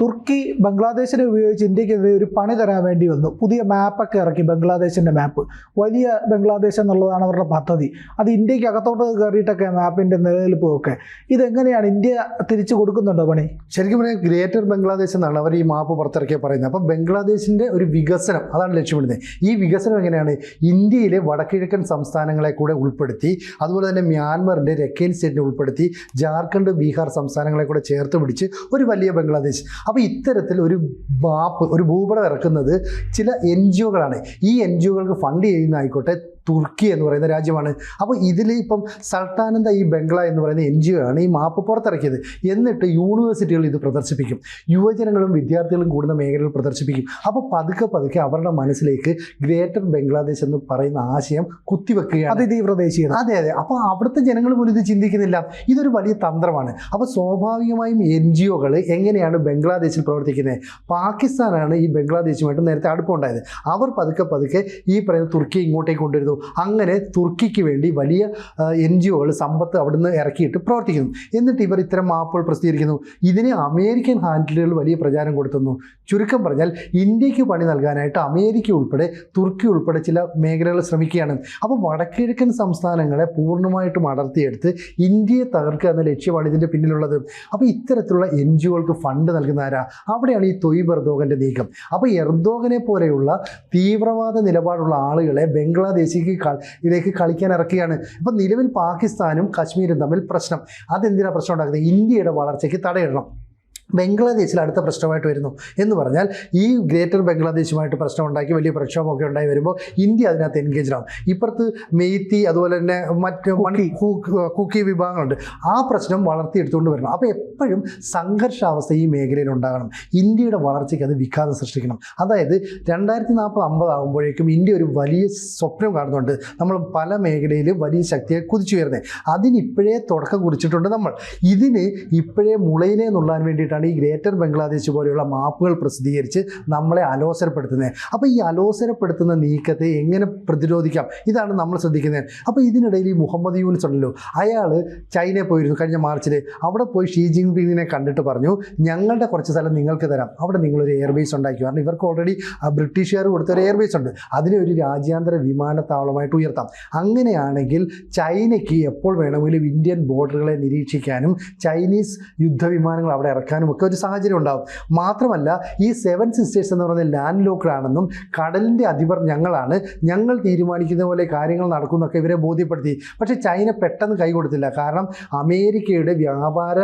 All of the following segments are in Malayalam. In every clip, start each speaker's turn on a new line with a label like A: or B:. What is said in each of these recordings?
A: തുർക്കി ബംഗ്ലാദേശിനെ ഉപയോഗിച്ച് ഇന്ത്യക്കെതിരെ ഒരു പണി തരാൻ വേണ്ടി വന്നു. പുതിയ മാപ്പൊക്കെ ഇറക്കി ബംഗ്ലാദേശിന്റെ മാപ്പ് വലിയ ബംഗ്ലാദേശ് എന്നുള്ളതാണ് അവരുടെ പദ്ധതി. അത് ഇന്ത്യയ്ക്ക് അകത്തോട്ട് കയറിയിട്ടൊക്കെ മാപ്പിന്റെ നിലനിൽപ്പൊക്കെ ഇതെങ്ങനെയാണ് ഇന്ത്യ തിരിച്ചു കൊടുക്കുന്നുണ്ടോ പണി?
B: ശരിക്കും പറഞ്ഞാൽ ഗ്രേറ്റർ ബംഗ്ലാദേശ് എന്നാണ് അവർ ഈ മാപ്പ് പുറത്തിറക്കിയ പറയുന്നത്. അപ്പം ബംഗ്ലാദേശിന്റെ ഒരു വികസനം അതാണ് ലക്ഷ്യമിടുന്നത് ഈ വികസനം എങ്ങനെയാണ്? ഇന്ത്യയിലെ വടക്കിഴക്കൻ സംസ്ഥാനങ്ങളെ കൂടെ ഉൾപ്പെടുത്തി അതുപോലെ തന്നെ മ്യാൻമറിന്റെ രക്കേൻ സ്റ്റേറ്റിനെ ഉൾപ്പെടുത്തി ജാർഖണ്ഡ് ബീഹാർ സംസ്ഥാനങ്ങളെ കൂടെ ചേർത്ത് പിടിച്ച് ഒരു വലിയ ബംഗ്ലാദേശ്. അപ്പോൾ ഇത്തരത്തിൽ ഒരു മാപ്പ് ഒരു ഭൂപടം ഇറക്കുന്നത് ചില എൻ ജി ഒകളാണ്. ഈ എൻ ജി ഒകൾക്ക് ഫണ്ട് ചെയ്യുന്നതായിക്കോട്ടെ തുർക്കി എന്ന് പറയുന്ന രാജ്യമാണ്. അപ്പോൾ ഇതിൽ ഇപ്പം സൾത്താനന്ദ ഈ ബംഗ്ല എന്ന് പറയുന്ന എൻ ജി ഒ ആണ് ഈ മാപ്പ് പുറത്തിറക്കിയത്. എന്നിട്ട് യൂണിവേഴ്സിറ്റികൾ ഇത് പ്രദർശിപ്പിക്കും. യുവജനങ്ങളും വിദ്യാർത്ഥികളും കൂടുന്ന മേഖലകൾ പ്രദർശിപ്പിക്കും. അപ്പോൾ പതുക്കെ പതുക്കെ അവരുടെ മനസ്സിലേക്ക് ഗ്രേറ്റർ ബംഗ്ലാദേശ് എന്ന് പറയുന്ന ആശയം കുത്തിവെക്കുകയാണ്.
A: അതിതീവ്ര ദേശീയത
B: അതെ അതെ. അപ്പോൾ അവിടുത്തെ ജനങ്ങൾ പോലും ഇത് ചിന്തിക്കുന്നില്ല. ഇതൊരു വലിയ തന്ത്രമാണ്. അപ്പോൾ സ്വാഭാവികമായും എൻ ജി ഒകൾ എങ്ങനെയാണ് ബംഗ്ലാദേശിൽ പ്രവർത്തിക്കുന്നത്? പാകിസ്ഥാനാണ് ഈ ബംഗ്ലാദേശുമായിട്ട് നേരത്തെ അടുപ്പമുണ്ടായത്. അവർ പതുക്കെ പതുക്കെ ഈ പറയുന്ന തുർക്കി ഇങ്ങോട്ടേക്ക് കൊണ്ടുവരുന്നു. അങ്ങനെ തുർക്കിക്ക് വേണ്ടി വലിയ എൻ ജി ഒകൾ സമ്പത്ത് അവിടുന്ന് ഇറക്കിയിട്ട് പ്രവർത്തിക്കുന്നു. എന്നിട്ട് ഇവർ ഇത്തരം മാപ്പുകൾ പ്രസിദ്ധീകരിക്കുന്നു. ഇതിന് അമേരിക്കൻ ഹാൻഡിലുകൾ വലിയ പ്രചാരം കൊടുത്തുന്നു. ചുരുക്കം പറഞ്ഞാൽ ഇന്ത്യയ്ക്ക് പണി നൽകാനായിട്ട് അമേരിക്ക ഉൾപ്പെടെ തുർക്കി ഉൾപ്പെടെ ചില മേഖലകൾ ശ്രമിക്കുകയാണ്. അപ്പോൾ വടക്കിഴക്കൻ സംസ്ഥാനങ്ങളെ പൂർണമായിട്ടും അടർത്തിയെടുത്ത് ഇന്ത്യയെ തകർക്കുക എന്ന ലക്ഷ്യമാണ് ഇതിന്റെ പിന്നിലുള്ളത്. അപ്പോൾ ഇത്തരത്തിലുള്ള എൻ ജി ഒകൾക്ക് ഫണ്ട് നൽകുന്ന ആരാ? അവിടെയാണ് ഈ തൊയ്ബ് എർദോഗന്റെ നീക്കം. അപ്പോൾ എർദോഗനെ പോലെയുള്ള തീവ്രവാദ നിലപാടുള്ള ആളുകളെ ബംഗ്ലാദേശിക്ക് ക- ഇതിലേക്ക് കളിക്കാൻ ഇറക്കുകയാണ്. ഇപ്പം നിലവിൽ പാകിസ്ഥാനും കശ്മീരും തമ്മിൽ പ്രശ്നം. അതെന്തിനാണ് പ്രശ്നം ഉണ്ടാക്കുന്നത്? ഇന്ത്യയുടെ വളർച്ചയ്ക്ക് തടയിടണം. ബംഗ്ലാദേശിൽ അടുത്ത പ്രശ്നമായിട്ട് വരുന്നു. എന്ന് പറഞ്ഞാൽ ഈ ഗ്രേറ്റർ ബംഗ്ലാദേശുമായിട്ട് പ്രശ്നം ഉണ്ടാക്കി വലിയ പ്രക്ഷോഭമൊക്കെ ഉണ്ടായി വരുമ്പോൾ ഇന്ത്യ അതിനകത്ത് എൻഗേജ് ആവും. ഇപ്പുറത്ത് മെയ്ത്തി അതുപോലെ തന്നെ മറ്റ് മണി കുക്കി. വിഭാഗങ്ങളുണ്ട്. ആ പ്രശ്നം വളർത്തിയെടുത്തുകൊണ്ട് വരണം. അപ്പോൾ എപ്പോഴും സംഘർഷാവസ്ഥ ഈ മേഖലയിൽ ഉണ്ടാകണം. ഇന്ത്യയുടെ വളർച്ചയ്ക്ക് അത് വിഘാതം സൃഷ്ടിക്കണം. അതായത് രണ്ടായിരത്തി നാൽപ്പത് അമ്പത് ആകുമ്പോഴേക്കും ഇന്ത്യ ഒരു വലിയ സ്വപ്നം കാണുന്നുണ്ട്. നമ്മൾ പല മേഖലയിലും വലിയ ശക്തിയെ കുതിച്ചു വരുന്നത് അതിനിപ്പോഴേ തുടക്കം കുറിച്ചിട്ടുണ്ട് നമ്മൾ. ഇതിന് ഇപ്പോഴേ മുളയിലേ നുള്ളാൻ വേണ്ടിയിട്ടാണ് ഈ ഗ്രേറ്റർ ബംഗ്ലാദേശ് പോലെയുള്ള മാപ്പുകൾ പ്രസിദ്ധീകരിച്ച് നമ്മളെ അലോസരപ്പെടുത്തുന്നത് അപ്പോൾ ഈ അലോസരപ്പെടുത്തുന്ന നീക്കത്തെ എങ്ങനെ പ്രതിരോധിക്കാം? ഇതാണ് നമ്മൾ ശ്രദ്ധിക്കുന്നത്. അപ്പോൾ ഇതിനിടയിൽ ഈ മുഹമ്മദ് യൂനിസ് ഉണ്ടല്ലോ അയാൾ ചൈനയിൽ പോയിരുന്നു കഴിഞ്ഞ മാർച്ചിൽ അവിടെ പോയി ഷീ ജിൻപിങ്ങിനെ കണ്ടിട്ട് പറഞ്ഞു ഞങ്ങളുടെ കുറച്ച് സ്ഥലം നിങ്ങൾക്ക് തരാം. അവിടെ നിങ്ങളൊരു എയർബേസ് ഉണ്ടാക്കി. കാരണം ഇവർക്ക് ഓൾറെഡി ബ്രിട്ടീഷുകാർ കൊടുത്ത ഒരു എയർബേസ് ഉണ്ട്. അതിനെ ഒരു രാജ്യാന്തര വിമാനത്താവളമായിട്ട് ഉയർത്താം. അങ്ങനെയാണെങ്കിൽ ചൈനയ്ക്ക് എപ്പോൾ വേണമെങ്കിലും ഇന്ത്യൻ ബോർഡറുകളെ നിരീക്ഷിക്കാനും ചൈനീസ് യുദ്ധവിമാനങ്ങൾ അവിടെ ഇറക്കാനും ഒക്കെ ഒരു സാഹചര്യം ഉണ്ടാകും മാത്രമല്ല ഈ സെവൻ സിസ്റ്റേഴ്സ് എന്ന് പറയുന്നത് ലാൻഡ് ലോക്കറാണെന്നും കടലിന്റെ അധിപർ ഞങ്ങളാണ്. ഞങ്ങൾ തീരുമാനിക്കുന്ന പോലെ കാര്യങ്ങൾ നടക്കുന്നൊക്കെ ഇവരെ ബോധ്യപ്പെടുത്തി. പക്ഷേ ചൈന പെട്ടെന്ന് കൈ കൊടുത്തില്ല. കാരണം അമേരിക്കയുടെ വ്യാപാര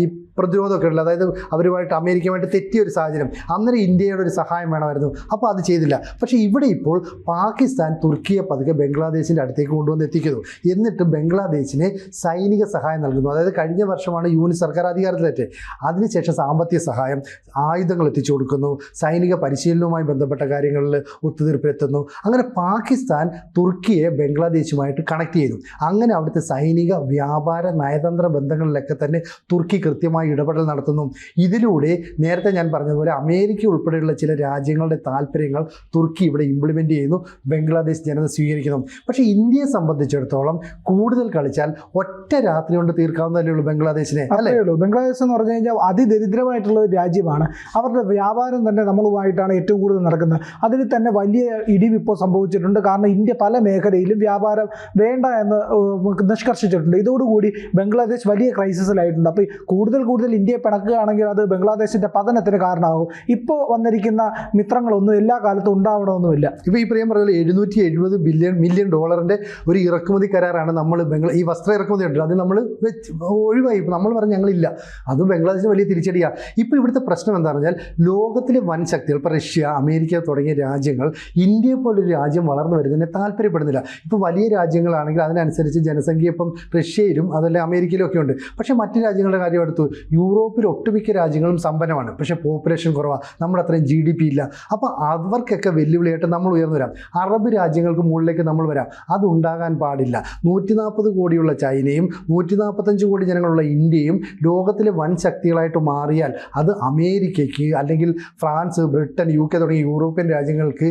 B: ഈ പ്രതിരോധമൊക്കെ ഉള്ളത് അതായത് അവരുമായിട്ട് അമേരിക്കയുമായിട്ട് തെറ്റിയ ഒരു സാഹചര്യം. അന്നേരം ഇന്ത്യയുടെ ഒരു സഹായം വേണമായിരുന്നു. അപ്പോൾ അത് ചെയ്തില്ല. പക്ഷേ ഇവിടെ ഇപ്പോൾ പാകിസ്ഥാൻ തുർക്കിയെ പതുക്കെ ബംഗ്ലാദേശിന്റെ അടുത്തേക്ക് കൊണ്ടുവന്ന് എത്തിക്കുന്നു. എന്നിട്ട് ബംഗ്ലാദേശിന് സൈനിക സഹായം നൽകുന്നു. അതായത് കഴിഞ്ഞ വർഷമാണ് യൂണിറ്റ് സർക്കാർ അധികാരത്തിലേറ്റ്. അതിനുശേഷം സാമ്പത്തിക സഹായം ആയുധങ്ങൾ എത്തിച്ചു കൊടുക്കുന്നു സൈനിക പരിശീലനവുമായി ബന്ധപ്പെട്ട കാര്യങ്ങളിൽ ഒത്തുതീർപ്പിലെത്തുന്നു. അങ്ങനെ പാകിസ്ഥാൻ തുർക്കിയെ ബംഗ്ലാദേശുമായിട്ട് കണക്ട് ചെയ്തു. അങ്ങനെ അവിടുത്തെ സൈനിക വ്യാപാര നയതന്ത്ര ബന്ധങ്ങളിലൊക്കെ തന്നെ തുർക്കി കൃത്യമായി ഇടപെടൽ നടത്തുന്നു. ഇതിലൂടെ നേരത്തെ ഞാൻ പറഞ്ഞതുപോലെ അമേരിക്ക ഉൾപ്പെടെയുള്ള ചില രാജ്യങ്ങളുടെ താല്പര്യങ്ങൾ തുർക്കി ഇവിടെ ഇംപ്ലിമെന്റ് ചെയ്യുന്നു ബംഗ്ലാദേശ് ജനത സ്വീകരിക്കുന്നു. പക്ഷേ ഇന്ത്യയെ സംബന്ധിച്ചിടത്തോളം കൂടുതൽ കളിച്ചാൽ ഒറ്റ രാത്രി കൊണ്ട് തീർക്കാവുന്നതല്ലേ ഉള്ളൂ ബംഗ്ലാദേശിനെ അല്ലേ?
A: ഉള്ളൂ. ബംഗ്ലാദേശ് എന്ന് പറഞ്ഞു കഴിഞ്ഞാൽ അതിദരിദ്രമായിട്ടുള്ള ഒരു രാജ്യമാണ്. അവരുടെ വ്യാപാരം തന്നെ നമ്മളുമായിട്ടാണ് ഏറ്റവും കൂടുതൽ നടക്കുന്നത്. അതിൽ തന്നെ വലിയ ഇടിവിപ്പോൾ സംഭവിച്ചിട്ടുണ്ട്. കാരണം ഇന്ത്യ പല മേഖലയിലും വ്യാപാരം വേണ്ട എന്ന് നിഷ്കർഷിച്ചിട്ടുണ്ട്. ഇതോടുകൂടി ബംഗ്ലാദേശ് വലിയ ക്രൈസിസിലായിട്ടുണ്ട്. അപ്പോൾ കൂടുതൽ കൂടുതൽ ഇന്ത്യയെ പിണക്കുകയാണെങ്കിൽ അത് ബംഗ്ലാദേശിന്റെ പതനത്തിന് കാരണമാകും. ഇപ്പോൾ വന്നിരിക്കുന്ന മിത്രങ്ങളൊന്നും എല്ലാ കാലത്തും ഉണ്ടാവണമെന്നുമില്ല.
B: ഇപ്പോൾ ഈ പറയാൻ പറഞ്ഞ എഴുന്നൂറ്റി എഴുപത് ബില്യൺ മില്യൺ ഡോളറിന്റെ ഒരു ഇറക്കുമതി കരാറാണ് നമ്മൾ ബംഗ്ലാ ഈ വസ്ത്ര ഇറക്കുമതി ഉണ്ട് അത് നമ്മൾ ഒഴിവായി. നമ്മൾ പറഞ്ഞ് ഞങ്ങളില്ല. അത് ബംഗ്ലാദേശിന് വലിയ തിരിച്ചടിയാണ് ഇപ്പോൾ ഇവിടുത്തെ പ്രശ്നം എന്താണെന്ന് പറഞ്ഞാൽ ലോകത്തിലെ വൻ ശക്തികൾ ഇപ്പോൾ റഷ്യ അമേരിക്ക തുടങ്ങിയ രാജ്യങ്ങൾ ഇന്ത്യയെ പോലൊരു രാജ്യം വളർന്നു വരുന്നതിനെ താല്പര്യപ്പെടുന്നില്ല. ഇപ്പോൾ വലിയ രാജ്യങ്ങളാണെങ്കിൽ അതിനനുസരിച്ച് ജനസംഖ്യ ഇപ്പം റഷ്യയിലും അതല്ല അമേരിക്കയിലും ഒക്കെ ഉണ്ട്. പക്ഷേ മറ്റ് രാജ്യങ്ങളുടെ കാര്യം എടുത്തു. യൂറോപ്പിൽ ഒട്ടുമിക്ക രാജ്യങ്ങളും സമ്പന്നമാണ്. പക്ഷേ പോപ്പുലേഷൻ കുറവാണ് നമ്മുടെ അത്രയും ജി ഡി പി ഇല്ല. അപ്പോൾ അവർക്കൊക്കെ വെല്ലുവിളിയായിട്ട് നമ്മൾ ഉയർന്നു വരാം. അറബ് രാജ്യങ്ങൾക്ക് മുകളിലേക്ക് നമ്മൾ വരാം. അതുണ്ടാകാൻ പാടില്ല. നൂറ്റി നാൽപ്പത് കോടിയുള്ള ചൈനയും നൂറ്റി നാൽപ്പത്തഞ്ച് കോടി ജനങ്ങളുള്ള ഇന്ത്യയും ലോകത്തിലെ വൻ ശക്തികളായ പവറായിട്ട് മാറിയാൽ അത് അമേരിക്കയ്ക്ക് അല്ലെങ്കിൽ ഫ്രാൻസ് ബ്രിട്ടൻ യു കെ തുടങ്ങിയ യൂറോപ്യൻ രാജ്യങ്ങൾക്ക്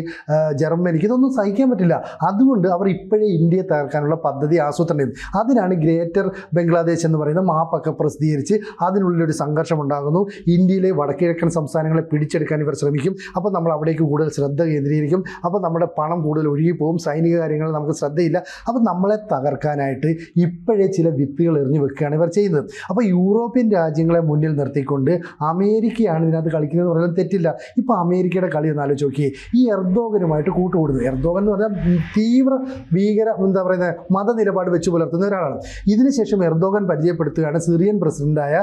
B: ജർമ്മനിക്ക് ഇതൊന്നും സഹിക്കാൻ പറ്റില്ല. അതുകൊണ്ട് അവർ ഇപ്പോഴേ ഇന്ത്യയെ തകർക്കാനുള്ള പദ്ധതി ആസൂത്രണം ചെയ്തു. അതിനാണ് ഗ്രേറ്റർ ബംഗ്ലാദേശ് എന്ന് പറയുന്ന മാപ്പൊക്കെ പ്രസിദ്ധീകരിച്ച് അതിനുള്ളിലൊരു സംഘർഷം ഉണ്ടാകുന്നു. ഇന്ത്യയിലെ വടക്കിഴക്കൻ സംസ്ഥാനങ്ങളെ പിടിച്ചെടുക്കാൻ ഇവർ ശ്രമിക്കും. അപ്പോൾ നമ്മൾ അവിടേക്ക് കൂടുതൽ ശ്രദ്ധ കേന്ദ്രീകരിക്കും. അപ്പോൾ നമ്മുടെ പണം കൂടുതൽ ഒഴുകിപ്പോവും സൈനിക കാര്യങ്ങൾ നമുക്ക് ശ്രദ്ധയില്ല. അപ്പോൾ നമ്മളെ തകർക്കാനായിട്ട് ഇപ്പോഴേ ചില വിത്തുകൾ എറിഞ്ഞു വെക്കുകയാണ് ഇവർ ചെയ്യുന്നത്. അപ്പോൾ യൂറോപ്യൻ രാജ്യങ്ങളെ മുന്നിൽ നിർത്തിക്കൊണ്ട് അമേരിക്കയാണ് ഇതിനകത്ത് കളിക്കുന്നത് പറഞ്ഞാൽ തെറ്റില്ല. ഇപ്പോൾ അമേരിക്കയുടെ കളി ഒന്ന് ആലോചിച്ച് നോക്കി ഈ എർദോഗനുമായിട്ട് കൂട്ടുകൂടുന്നു. എർദോഗൻ എന്ന് പറഞ്ഞാൽ തീവ്ര ഭീകര എന്താ പറയുന്നത് മതനിലപാട് വെച്ച് പുലർത്തുന്ന ഒരാളാണ്. ഇതിനുശേഷം എർദോഗൻ പരിചയപ്പെടുത്തുകയാണ് സിറിയൻ പ്രസിഡന്റായ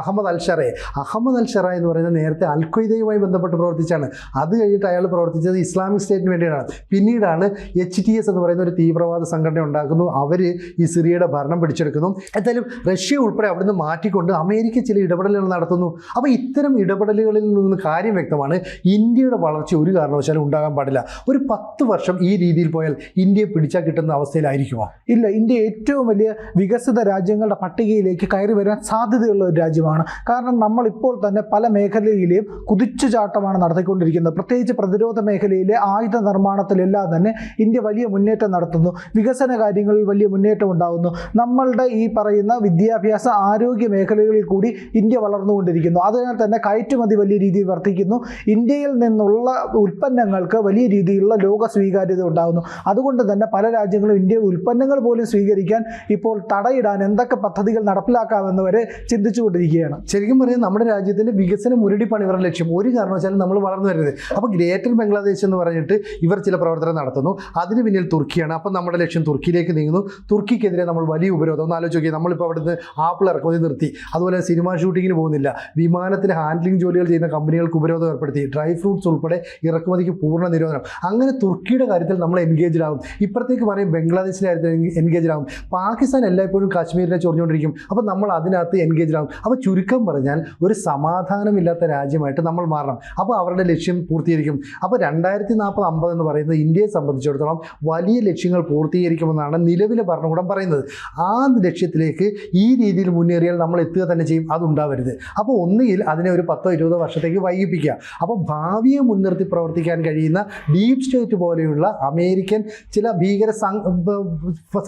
B: അഹമ്മദ് അൽഷറെ അഹമ്മദ് അൽഷറ എന്ന് പറയുന്നത് നേരത്തെ അൽഖയ്ദയുമായി ബന്ധപ്പെട്ട് പ്രവർത്തിച്ചാണ്. അത് കഴിഞ്ഞിട്ട് അയാൾ പ്രവർത്തിച്ചത് ഇസ്ലാമിക് സ്റ്റേറ്റിന് വേണ്ടിയാണ്. പിന്നീടാണ് എച്ച് ടി എസ് എന്ന് പറയുന്ന ഒരു തീവ്രവാദ സംഘടന ഉണ്ടാക്കുന്നു. അവർ ഈ സിറിയയുടെ ഭരണം പിടിച്ചെടുക്കുന്നു. എന്തായാലും റഷ്യ ഉൾപ്പെടെ അവിടുന്ന് മാറ്റിക്കൊണ്ട് അമേരിക്ക ചില ഇടപെടലുകൾ നടത്തുന്നു. അപ്പോൾ ഇത്തരം ഇടപെടലുകളിൽ നിന്ന് കാര്യം വ്യക്തമാണ്. ഇന്ത്യയുടെ വളർച്ച ഒരു കാരണവശാലും ഉണ്ടാകാൻ പാടില്ല. ഒരു പത്ത് വർഷം ഈ രീതിയിൽ പോയാൽ ഇന്ത്യയെ പിടിച്ചാൽ കിട്ടുന്ന അവസ്ഥയിലായിരിക്കുമോ?
A: ഇല്ല ഇന്ത്യ ഏറ്റവും വലിയ വികസിത രാജ്യങ്ങളുടെ പട്ടികയിലേക്ക് കയറി വരാൻ സാധ്യതയുള്ള ഒരു രാജ്യമാണ്. കാരണം നമ്മൾ ഇപ്പോൾ തന്നെ പല മേഖലയിലെയും കുതിച്ചുചാട്ടമാണ് നടത്തിക്കൊണ്ടിരിക്കുന്നത്. പ്രത്യേകിച്ച് പ്രതിരോധ മേഖലയിലെ ആയുധ നിർമ്മാണത്തിലെല്ലാം തന്നെ ഇന്ത്യ വലിയ മുന്നേറ്റം നടത്തുന്നു. വികസന കാര്യങ്ങളിൽ വലിയ മുന്നേറ്റം ഉണ്ടാകുന്നു. നമ്മളുടെ ഈ പറയുന്ന വിദ്യാഭ്യാസ ആരോഗ്യ മേഖലകളിൽ കൂടി ഇന്ത്യ വളർന്നുകൊണ്ടിരിക്കുന്നു. അതിനാൽ തന്നെ കയറ്റുമതി വലിയ രീതിയിൽ വർദ്ധിക്കുന്നു. ഇന്ത്യയിൽ നിന്നുള്ള ഉൽപ്പന്നങ്ങൾക്ക് വലിയ രീതിയിലുള്ള ലോക സ്വീകാര്യത ഉണ്ടാകുന്നു. അതുകൊണ്ട് തന്നെ പല രാജ്യങ്ങളും ഇന്ത്യ ഉൽപ്പന്നങ്ങൾ പോലും സ്വീകരിക്കാൻ ഇപ്പോൾ തടയിടാൻ എന്തൊക്കെ പദ്ധതികൾ നടപ്പിലാക്കാമെന്ന് വരെ ചിന്തിച്ചുകൊണ്ടിരിക്കുകയാണ്.
B: ശരിക്കും പറയുന്നത് നമ്മുടെ രാജ്യത്തിന്റെ വികസന മുരടി ഇവരുടെ ലക്ഷ്യം ഒരു കാരണവശാലും നമ്മൾ വളർന്നു വരുന്നത്. അപ്പോൾ ഗ്രേറ്റർ ബംഗ്ലാദേശ് എന്ന് പറഞ്ഞിട്ട് ഇവർ ചില പ്രവർത്തനം നടത്തുന്നു. അതിന് പിന്നിൽ തുർക്കിയാണ്. അപ്പോൾ നമ്മുടെ ലക്ഷ്യം തുർക്കിയിലേക്ക് നീങ്ങുന്നു. തുർക്കിക്കെതിരെ നമ്മൾ വലിയ ഉപരോധം. ഒന്ന് ആലോചിച്ച് നോക്കി നമ്മളിപ്പോൾ അവിടുന്ന് ആപ്പിൾ ഇറക്കുമതി നിർത്തി. അതുപോലെ സിനിമാ ഷൂട്ടിങ്ങിന് പോകുന്നില്ല. വിമാനത്തിൽ ഹാൻഡ്ലിംഗ് ജോലികൾ ചെയ്യുന്ന കമ്പനികൾക്ക് ഉപരോധം ഏർപ്പെടുത്തി. ഡ്രൈ ഫ്രൂട്ട്സ് ഉൾപ്പെടെ ഇറക്കുമതിക്ക് പൂർണ നിരോധനം. അങ്ങനെ തുർക്കിയുടെ കാര്യത്തിൽ നമ്മൾ എൻഗേജ്ഡ് ആകും ഇപ്പുറത്തേക്ക് പറയും ബംഗ്ലാദേശിന്റെ കാര്യത്തിൽ എൻഗേജ്ഡ് ആകും പാകിസ്ഥാൻ എല്ലായ്പ്പോഴും കാശ്മീരിനെ ചൊറിഞ്ഞുകൊണ്ടിരിക്കും. അപ്പോൾ നമ്മൾ അതിനകത്ത് എൻഗേജ്ഡ് ആകും അപ്പോൾ ചുരുക്കം പറഞ്ഞാൽ ഒരു സമാധാനമില്ലാത്ത രാജ്യമായിട്ട് നമ്മൾ മാറണം. അപ്പോൾ അവരുടെ ലക്ഷ്യം പൂർത്തീകരിക്കും. അപ്പോൾ രണ്ടായിരത്തി നാൽപ്പത് അമ്പത് എന്ന് പറയുന്നത് ഇന്ത്യയെ സംബന്ധിച്ചിടത്തോളം വലിയ ലക്ഷ്യങ്ങൾ പൂർത്തീകരിക്കുമെന്നാണ് നിലവിലെ ഭരണകൂടം പറയുന്നത്. ആ ലക്ഷ്യത്തിലേക്ക് ഈ രീതിയിൽ മുന്നേറിയാൽ നമ്മൾ എത്തുക തന്നെ ചെയ്യും. അതുണ്ടാവരുത്. അപ്പോൾ ഒന്നുകിൽ അതിനെ ഒരു പത്തോ ഇരുപതോ വർഷത്തേക്ക് വൈകിപ്പിക്കുക. അപ്പോൾ ഭാവിയെ മുൻനിർത്തി പ്രവർത്തിക്കാൻ കഴിയുന്ന ഡീപ് സ്റ്റേറ്റ് പോലെയുള്ള അമേരിക്കൻ ചില ഭീകര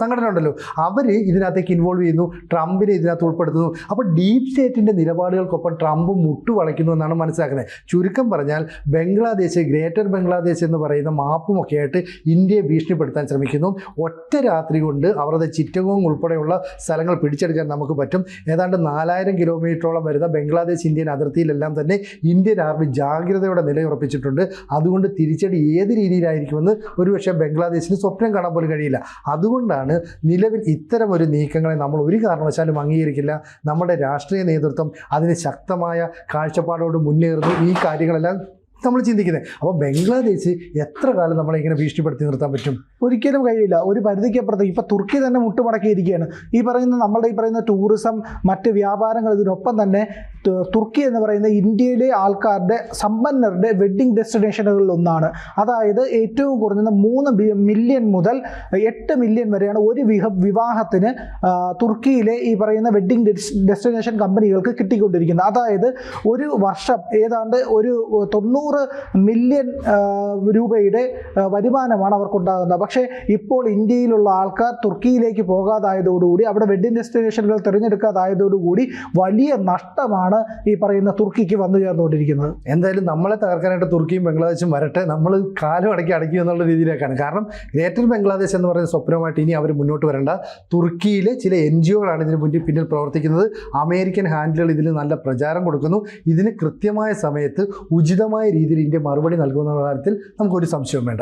B: സംഘടന ഉണ്ടല്ലോ അവർ ഇതിനകത്തേക്ക് ഇൻവോൾവ് ചെയ്യുന്നു. ട്രംപിനെ ഇതിനകത്ത് ഉൾപ്പെടുത്തുന്നു. അപ്പോൾ ഡീപ് സ്റ്റേറ്റിന്റെ നിലപാടുകൾക്കൊപ്പം ട്രംപ് മുട്ടുവളയ്ക്കുന്നു എന്നാണ് മനസ്സിലാക്കുന്നത്. ചുരുക്കം പറഞ്ഞാൽ ബംഗ്ലാദേശ് ഗ്രേറ്റർ ബംഗ്ലാദേശ് എന്ന് പറയുന്ന മാപ്പുമൊക്കെ ആയിട്ട് ഇന്ത്യയെ ഭീഷണിപ്പെടുത്താൻ ശ്രമിക്കുന്നു. ഒറ്റ രാത്രി കൊണ്ട് അവരുടെ ചിറ്റകവും ഉൾപ്പെടെയുള്ള സ്ഥലങ്ങൾ പിടിച്ചെടുക്കാൻ നമുക്ക് പറ്റും. ഏതാണ്ട് നാലായിരം കിലോമീറ്ററോളം വരുന്ന ബംഗ്ലാദേശ് ഇന്ത്യൻ അതിർത്തിയിലെല്ലാം തന്നെ ഇന്ത്യൻ ആർമി ജാഗ്രതയോടെ നിലയുറപ്പിച്ചിട്ടുണ്ട്. അതുകൊണ്ട് തിരിച്ചടി ഏത് രീതിയിലായിരിക്കുമെന്ന് ഒരുപക്ഷെ ബംഗ്ലാദേശിന് സ്വപ്നം കാണാൻ പോലും കഴിയില്ല. അതുകൊണ്ടാണ് നിലവിൽ ഇത്തരം ഒരു നീക്കങ്ങളെ നമ്മൾ ഒരു കാരണവശാലും അംഗീകരിക്കില്ല. നമ്മുടെ രാഷ്ട്രീയ നേതൃത്വം അതിന് ശക്തമായ കാഴ്ചപ്പാടോട് മുന്നേറുന്നു. ഈ കാര്യങ്ങളെല്ലാം നമ്മൾ ചിന്തിക്കുന്നത്. അപ്പോൾ ബംഗ്ലാദേശ് എത്ര കാലം നമ്മളെ ഇങ്ങനെ ഭീഷണിപ്പെടുത്തി നിർത്താൻ പറ്റും?
A: ഒരിക്കലും കഴിയില്ല. ഒരു പരിധിക്കപ്പുറത്ത് ഇപ്പം തുർക്കി തന്നെ മുട്ടുമടക്കിയിരിക്കുകയാണ്. ഈ പറയുന്ന നമ്മളുടെ ഈ പറയുന്ന ടൂറിസം മറ്റ് വ്യാപാരങ്ങൾ ഇതിനൊപ്പം തന്നെ തുർക്കി എന്ന് പറയുന്ന ഇന്ത്യയിലെ ആൾക്കാരുടെ സമ്പന്നരുടെ വെഡ്ഡിംഗ് ഡെസ്റ്റിനേഷനുകളിൽ ഒന്നാണ്. അതായത് ഏറ്റവും കുറഞ്ഞത് മൂന്ന് മില്യൺ മുതൽ എട്ട് മില്യൺ വരെയാണ് ഒരു വിഹ വിവാഹത്തിന് തുർക്കിയിലെ ഈ പറയുന്ന വെഡ്ഡിംഗ് ഡെസ്റ്റിനേഷൻ കമ്പനികൾക്ക് കിട്ടിക്കൊണ്ടിരിക്കുന്നത്. അതായത് ഒരു വർഷം ഏതാണ്ട് ഒരു തൊണ്ണൂറ് മില്യൺ രൂപയുടെ വരുമാനമാണ് അവർക്കുണ്ടാകുന്നത്. പക്ഷേ ഇപ്പോൾ ഇന്ത്യയിലുള്ള ആൾക്കാർ തുർക്കിയിലേക്ക് പോകാതായതോടുകൂടി അവിടെ വെഡിങ് ഡെസ്റ്റിനേഷനുകൾ തിരഞ്ഞെടുക്കാതായതോടുകൂടി വലിയ നഷ്ടമാണ് ഈ പറയുന്ന തുർക്കിക്ക് വന്നു ചേർന്നുകൊണ്ടിരിക്കുന്നത്.
B: എന്തായാലും നമ്മളെ തകർക്കാനായിട്ട് തുർക്കിയും ബംഗ്ലാദേശും വരട്ടെ. നമ്മൾ കാലം അടക്കി അടയ്ക്കും എന്നുള്ള രീതിയിലേക്കാണ്. കാരണം ഗ്രേറ്റർ ബംഗ്ലാദേശ് എന്ന് പറയുന്ന സ്വപ്നമായിട്ട് ഇനി അവർ മുന്നോട്ട് വരേണ്ട. തുർക്കിയിലെ ചില എൻ ജി ഒകളാണ് ഇതിന് മുന്നിൽ പിന്നിൽ പ്രവർത്തിക്കുന്നത്. അമേരിക്കൻ ഹാൻഡിലുകൾ ഇതിന് നല്ല പ്രചാരം കൊടുക്കുന്നു. ഇതിന് കൃത്യമായ സമയത്ത് ഉചിതമായ രീതിയിൽ ഇന്ത്യ മറുപടി നൽകുന്ന കാര്യത്തിൽ നമുക്കൊരു സംശയവും വേണ്ട.